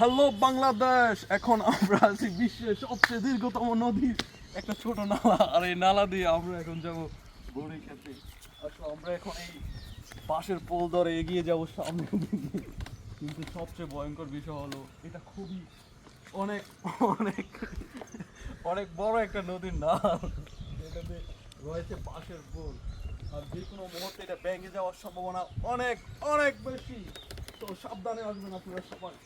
Hello Bangladesh, এখন আমরা আছি বিশ্বের সবচেয়ে দীর্ঘতম নদী। একটা ছোট নালা, আর এই নালা দিয়ে আমরা এখন যাব বড়ি খেতে। আসলে আমরা এখন এই পাশের পোল ধরে এগিয়ে যাব সামনে কিন্তু সবচেয়ে ভয়ঙ্কর বিষয় হলো, এটা খুবই অনেক অনেক অনেক বড় একটা নদীর নাল। এটাতে রয়েছে পাশের পোল। আর যে কোনো মুহূর্তে এটা ব্যাঙ্গে যাওয়ার সম্ভাবনা অনেক অনেক বেশি। তো সাবধানে আসবেন আপনারা সবাই।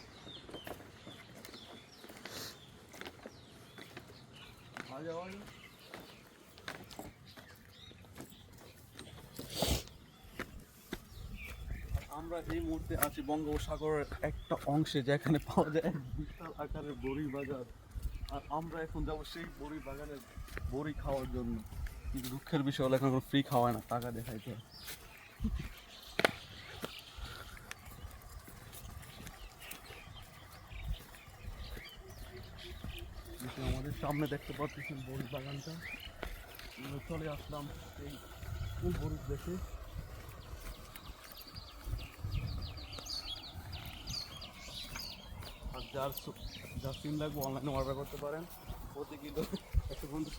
আমরা এই মুহূর্তে আছি বঙ্গোপসাগরের একটা অংশে, যেখানে পাওয়া যায় এক বিশাল আকারের বড়ি বাজার। আর আমরা এখন যাব সেই বড়ি বাগানের বড়ি খাওয়ার জন্য। কিন্তু দুঃখের বিষয় হলো, এখন ফ্রি খাওয়ায় না, টাকা দেখাইতে হয়। এই যে আমাদের সামনে দেখতে পাচ্ছেন বড়ি বাগানটা। চলে আসলাম এই ফুল বরুদ দেখে আর যার যার সিম লাগবে অনলাইনে অর্ডার করতে পারেন। প্রতি কিলো একশো পঞ্চাশ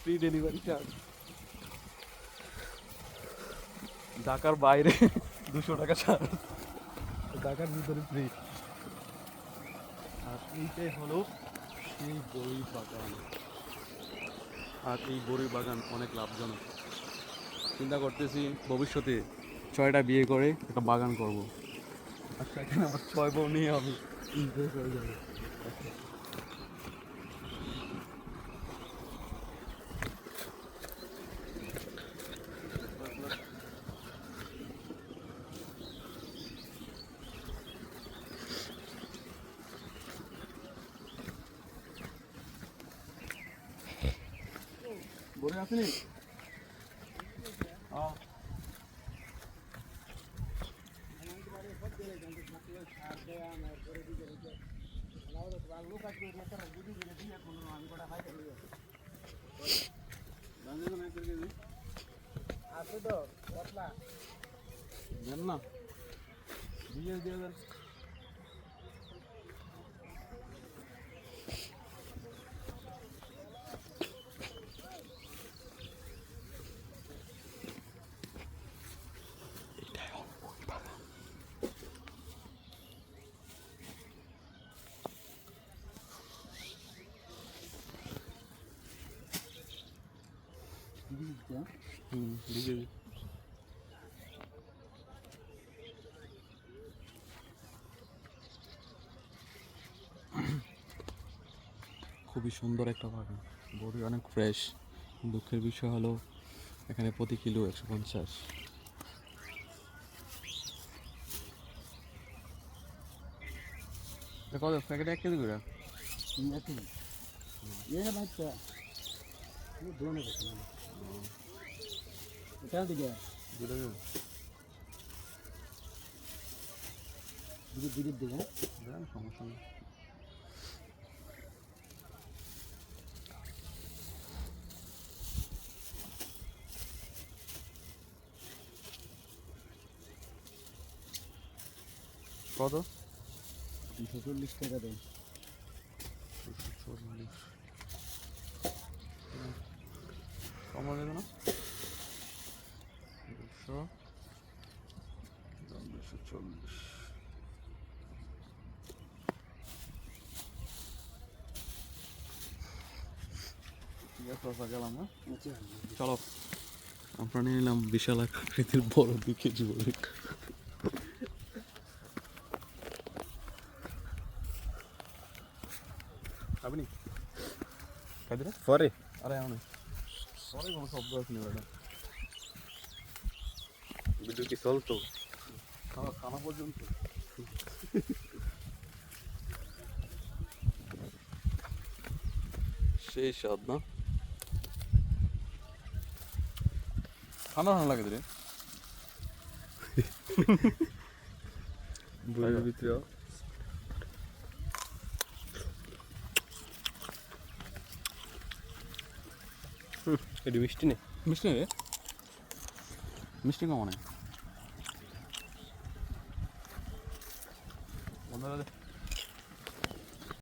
ফ্রি ডেলিভারি চার্জ ঢাকার বাইরে দুশো টাকা চার্জ ঢাকার ভিতরে ফ্রি আর এইটাই হলো সেই বড়ি বাগান। আর এই বড়ি বাগান অনেক লাভজনক। চিন্তা করতেছি ভবিষ্যতে ছয়টা বিয়ে করে একটা বাগান করব। আচ্ছা আমার ছয় বউ নিয়ে আমি। ইনভেস্ট করে যাব। বড়ি আসেনি আছে তো না। দিয়ে দিয়ে খুবই সুন্দর একটা বাগান। বড়ি অনেক ফ্রেশ দুঃখের বিষয় হলো, এখানে প্রতি কিলো একশো পঞ্চাশ। কত? প্যাকেট এক কেজি করে? নাকি এ বাচ্চা ও দোনো কথা এটা দিকে দুটো দিকে দিকে দিকে দেন সমস্যা নেই কত দুশো চল্লিশ টাকা দেয় দুশো চল্লিশ কমা দেবে না? দুশো দুশো চল্লিশ। হ্যাঁ? চলো। আমরা নিয়ে নিলাম বিশাল আকৃতির বড় দু কেজি বলে আপনি পরে। আরে এমন পরে কোনো শব্দ আছে ম্যাডাম। ভিডিও কি চলতো? খাওয়া খানা পর্যন্ত। সেই স্বাদ না? ঠান্ডা ঠান্ডা লাগে রে। বইয়ের ভিতরে। এটা মিষ্টি নেই? মিষ্টি নেই মিষ্টি কম অনেক